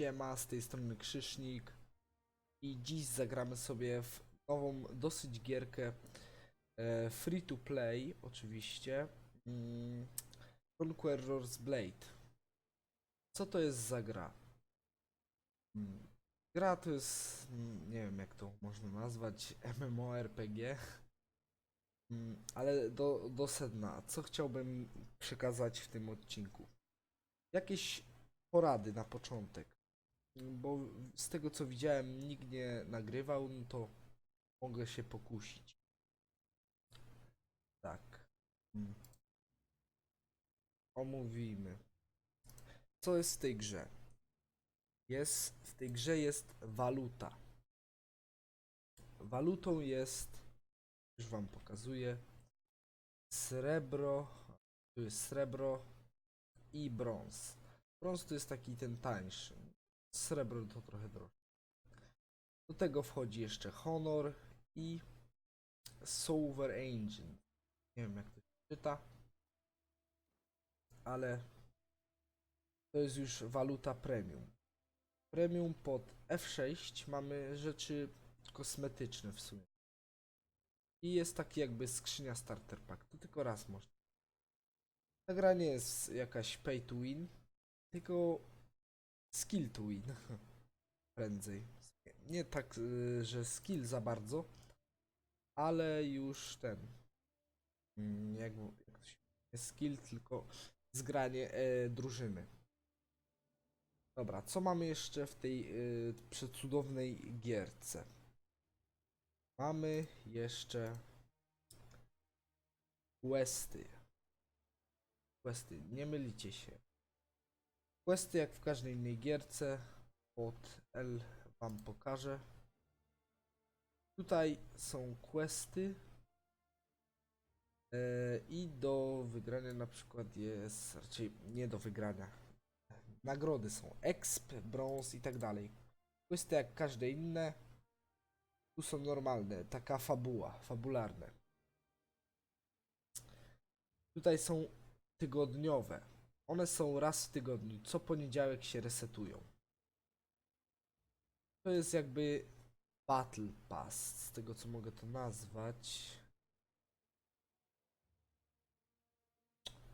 Siema, z tej strony Krzysznik i dziś zagramy sobie w nową dosyć gierkę e, free to play oczywiście mm, Conqueror's Blade. Co to jest za gra? Mm, Gra to jest, mm, nie wiem jak to można nazwać, MMORPG. Mm, Ale do, do sedna, co chciałbym przekazać w tym odcinku? Jakieś porady na początek. Bo z tego co widziałem, nikt nie nagrywał, no to mogę się pokusić. Tak. Omówimy. Co jest w tej grze? Jest, w tej grze jest waluta. Walutą jest, już wam pokazuję, srebro, tu jest srebro i brąz. Brąz to jest taki ten tańszy. Srebro to trochę droższe. Do tego wchodzi jeszcze honor i silver engine. Nie wiem jak to się czyta. Ale to jest już waluta premium. Premium pod F6 mamy rzeczy kosmetyczne w sumie. I jest taki jakby skrzynia starter pack. To tylko raz można. Ta gra nie jest jakaś pay to win, tylko skill to win. Prędzej. Nie tak, y, że skill za bardzo, ale już ten. mm, Jak, jak to się skill, tylko zgranie e, drużyny. Dobra, co mamy jeszcze w tej y, przecudownej gierce? Mamy jeszcze questy. Questy, nie mylicie się. Questy jak w każdej innej gierce pod L wam pokażę. Tutaj są questy e, i do wygrania na przykład jest, raczej nie do wygrania. Nagrody są exp, brąz i tak dalej. Questy jak każde inne. Tu są normalne, taka fabuła, fabularne. Tutaj są tygodniowe. One są raz w tygodniu, co poniedziałek się resetują. To jest jakby Battle Pass, z tego co mogę to nazwać.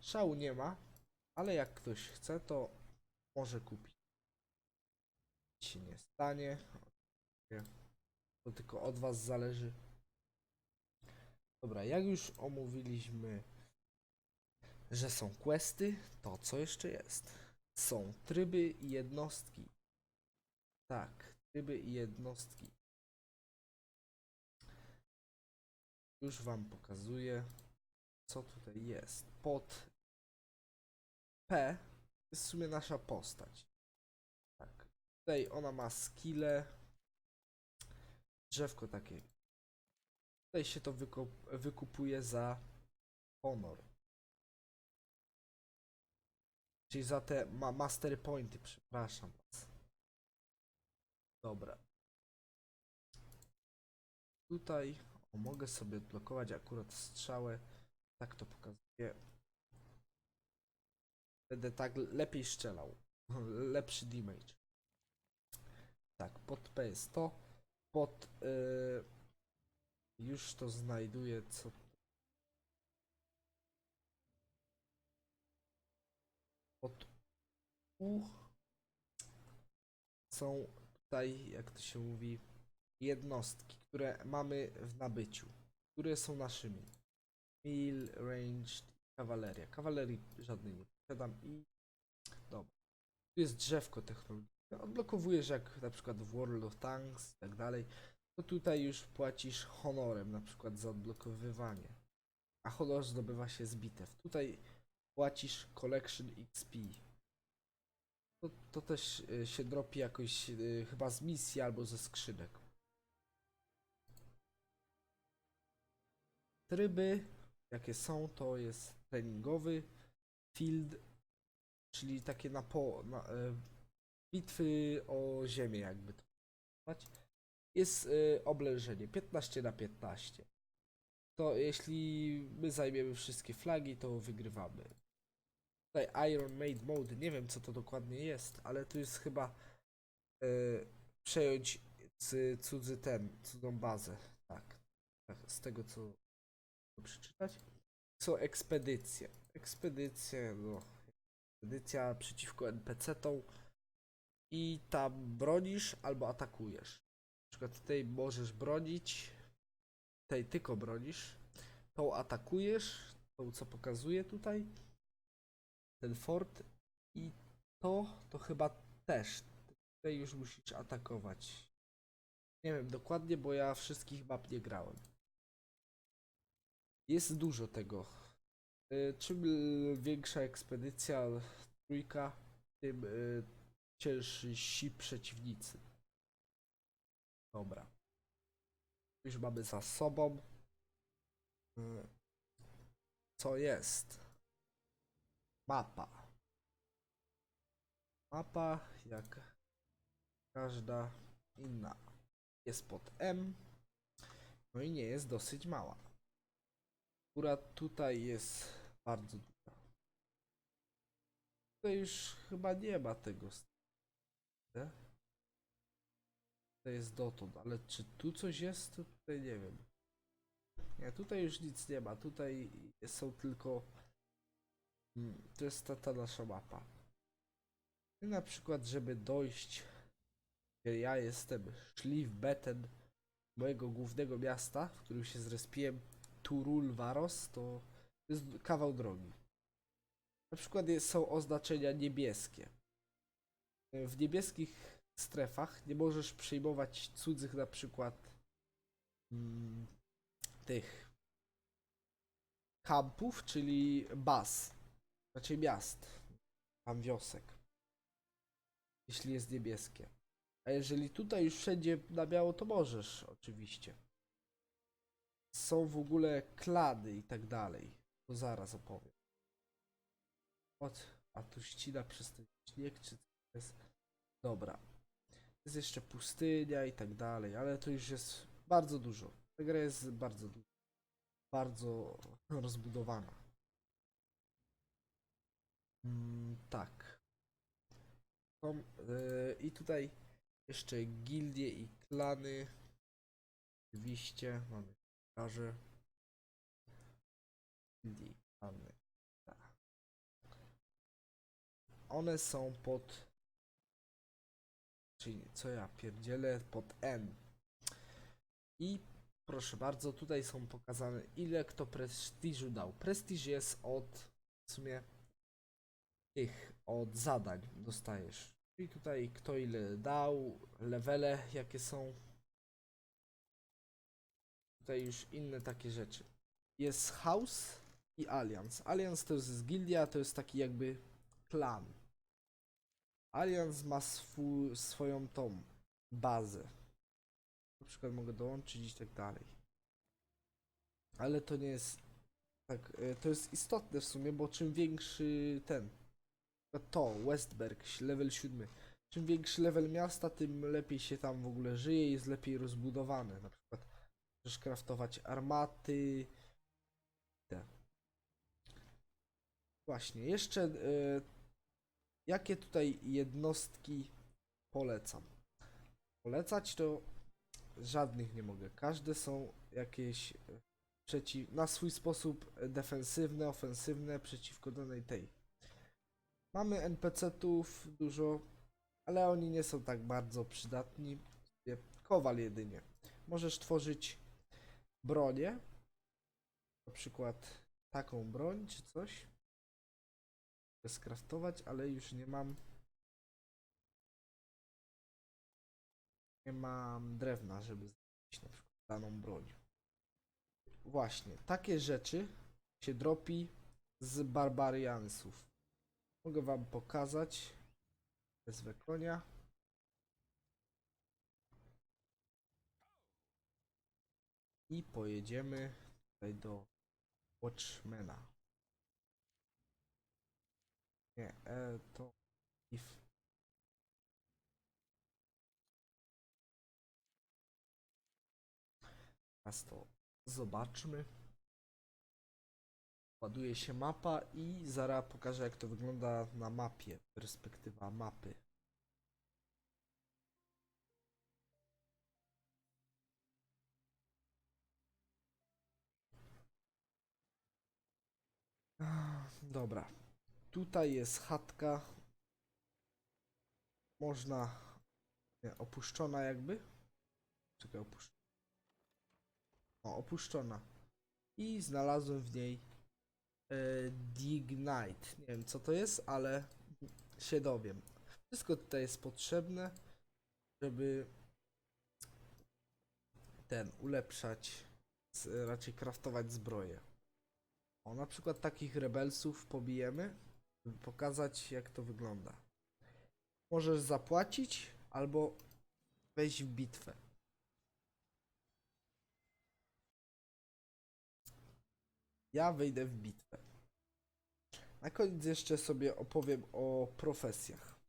Szału nie ma, ale jak ktoś chce, to może kupić. Nic się nie stanie. To tylko od Was zależy. Dobra, jak już omówiliśmy że są questy, to co jeszcze jest? Są tryby i jednostki. Tak, tryby i jednostki. Już wam pokazuję, co tutaj jest. Pod P jest w sumie nasza postać. Tak. Tutaj ona ma skille. Drzewko takie. Tutaj się to wykup wykupuje za honor. Czyli za te ma master pointy, przepraszam was. Dobra. Tutaj o, mogę sobie odblokować akurat strzałę. Tak to pokazuje. Będę tak lepiej strzelał. Lepszy damage. Tak, pod P jest to. Pod yy, już to znajduję co są tutaj, jak to się mówi, jednostki, które mamy w nabyciu, które są naszymi. Mil, ranged, kawaleria. Kawalerii żadnej nie posiadam i dobra. Tu jest drzewko technologiczne. Odblokowujesz jak na przykład w World of Tanks i tak dalej. To tutaj już płacisz honorem na przykład za odblokowywanie. A honor zdobywa się z bitew. Tutaj płacisz Collection XP. To, to też y, się dropi jakoś y, chyba z misji albo ze skrzynek. Tryby, jakie są, to jest treningowy, field, czyli takie na po, na, y, bitwy o ziemię jakby to nazwać. Jest y, oblężenie 15 na 15 to jeśli my zajmiemy wszystkie flagi, to wygrywamy. Tutaj Iron Maid Mode, nie wiem co to dokładnie jest, ale to jest chyba y, przejąć c- cudzy ten, cudzą bazę. Tak, tak, z tego co przeczytać. Są ekspedycje. Ekspedycje, no. Ekspedycja przeciwko NPC-tom i tam bronisz albo atakujesz. Na przykład tutaj możesz bronić, tej tylko bronisz, tą atakujesz, tą co pokazuje tutaj, ten fort i to, to chyba też. Tutaj już musisz atakować. Nie wiem dokładnie, bo ja wszystkich map nie grałem. Jest dużo tego. Y, Czym y, większa ekspedycja, trójka, tym y, ciężsi przeciwnicy. Dobra. Już mamy za sobą. Co jest? Mapa. Mapa, jak każda inna, jest pod M. No i nie jest dosyć mała. Akurat tutaj jest bardzo duża. Tutaj już chyba nie ma tego. To jest dotąd, ale czy tu coś jest? Tutaj nie wiem. Nie, tutaj już nic nie ma. Tutaj są tylko. To jest ta, ta nasza mapa. I na przykład, żeby dojść, gdzie ja jestem, szli w Beten, mojego głównego miasta, w którym się zrespiłem, Turul Varos, to jest kawał drogi. Na przykład są oznaczenia niebieskie. W niebieskich strefach nie możesz przyjmować cudzych na przykład mm, tych kampów, czyli baz, znaczy miast, tam wiosek, jeśli jest niebieskie. A jeżeli tutaj już wszędzie na biało, to możesz oczywiście. Są w ogóle klady i tak dalej. To zaraz opowiem. Ot, a tu ścina przez ten śnieg, czy to jest? Dobra. Jest jeszcze pustynia i tak dalej, ale to już jest bardzo dużo. Ta gra jest bardzo duża. Bardzo rozbudowana. Mm, tak. Yy, I tutaj jeszcze gildie i klany. Oczywiście mamy pokażę. Gildie i klany. Tak. One są pod Czyli co ja pierdzielę pod N. I proszę bardzo, tutaj są pokazane ile kto prestiżu dał. Prestiż jest od w sumie tych, od zadań dostajesz. I tutaj kto ile dał, levele jakie są. Tutaj już inne takie rzeczy. Jest House i Alliance. Alliance to jest gildia, to jest taki jakby klan. Allianz ma swój, swoją tą bazę. Na przykład mogę dołączyć i tak dalej. Ale to nie jest tak, e, to jest istotne w sumie, bo czym większy ten to Westberg, level 7. Czym większy level miasta, tym lepiej się tam w ogóle żyje i jest lepiej rozbudowane. Na przykład możesz kraftować armaty. Te. Właśnie, jeszcze e, Jakie tutaj jednostki polecam? Polecać to żadnych nie mogę. Każde są jakieś e, przeciw, na swój sposób defensywne, ofensywne przeciwko danej tej. Mamy NPC-ów dużo, ale oni nie są tak bardzo przydatni. Kowal jedynie. Możesz tworzyć bronię, na przykład taką broń czy coś skraftować, ale już nie mam nie mam drewna, żeby zrobić na przykład daną broń. Właśnie, takie rzeczy się dropi z barbariansów. Mogę wam pokazać. Wezwę konia. I pojedziemy tutaj do Watchmana. Nie, e, to if. Teraz to zobaczmy. Ładuje się mapa i zaraz pokażę jak to wygląda na mapie. Perspektywa mapy. Dobra. Tutaj jest chatka. Można... Nie, opuszczona jakby. Czekaj, opuszczona. O, opuszczona. I znalazłem w niej Dignite. Nie wiem co to jest, ale się dowiem. Wszystko tutaj jest potrzebne, żeby ten ulepszać, raczej kraftować zbroję. O, na przykład takich rebelsów pobijemy, żeby pokazać jak to wygląda. Możesz zapłacić albo wejść w bitwę. Ja wejdę w bitwę. Na koniec jeszcze sobie opowiem o profesjach.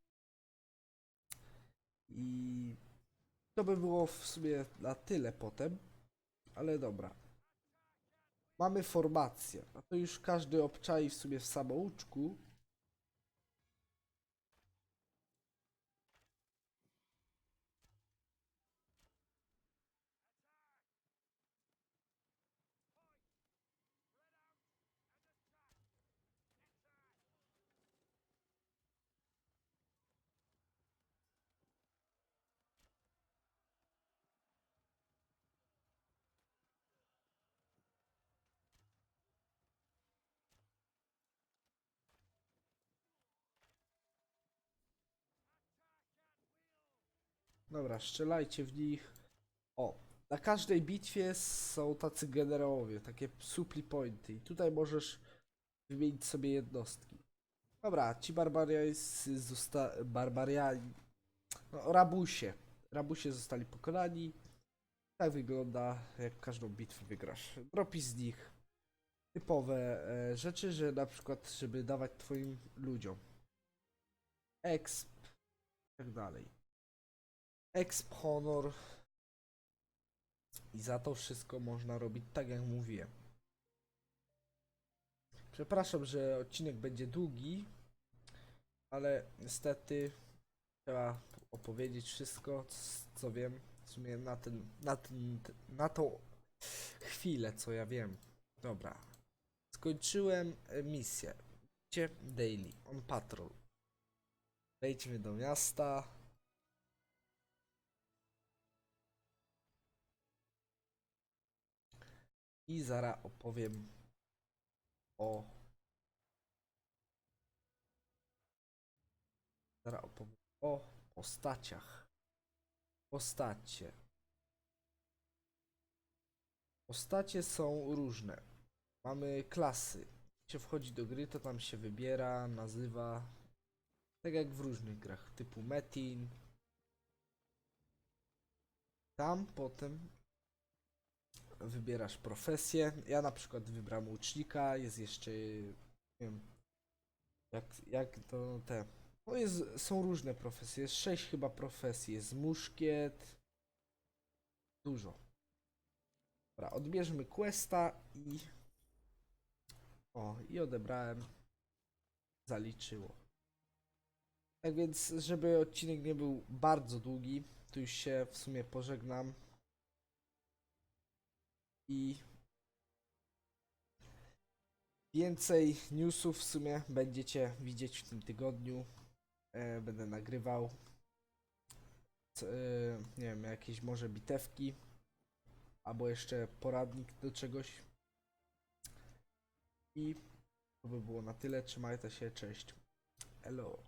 I to by było w sumie na tyle potem, ale dobra. Mamy formację, a to już każdy obczai w sumie w samouczku. Dobra, strzelajcie w nich. O, na każdej bitwie są tacy generałowie, takie supply pointy. I tutaj możesz wymienić sobie jednostki. Dobra, ci barbariańscy zosta... barbariani... No, rabusie. Rabusie zostali pokonani. Tak wygląda, jak każdą bitwę wygrasz. Dropi z nich typowe e, rzeczy, że na przykład, żeby dawać twoim ludziom. Exp. Tak dalej. Exp honor. I za to wszystko można robić tak jak mówiłem. Przepraszam, że odcinek będzie długi, ale niestety trzeba opowiedzieć wszystko, co wiem. W sumie na ten, na ten, na tą chwilę, co ja wiem. Dobra. Skończyłem e, misję. Daily on patrol. Wejdźmy do miasta. I zaraz opowiem o. Zaraz opowiem o postaciach. Postacie. Postacie są różne. Mamy klasy. Jak się wchodzi do gry, to tam się wybiera, nazywa. Tak jak w różnych grach, typu Metin. Tam potem wybierasz profesję. Ja na przykład wybrałem łucznika, jest jeszcze nie wiem jak, jak to te. No jest, są różne profesje, jest sześć chyba profesji, jest muszkiet. Dużo. Dobra, odbierzmy questa i o, i odebrałem. Zaliczyło. Tak więc, żeby odcinek nie był bardzo długi, to już się w sumie pożegnam. I więcej newsów w sumie będziecie widzieć w tym tygodniu. E, będę nagrywał. E, nie wiem, jakieś może bitewki. Albo jeszcze poradnik do czegoś. I to by było na tyle. Trzymajcie się, cześć. Hello.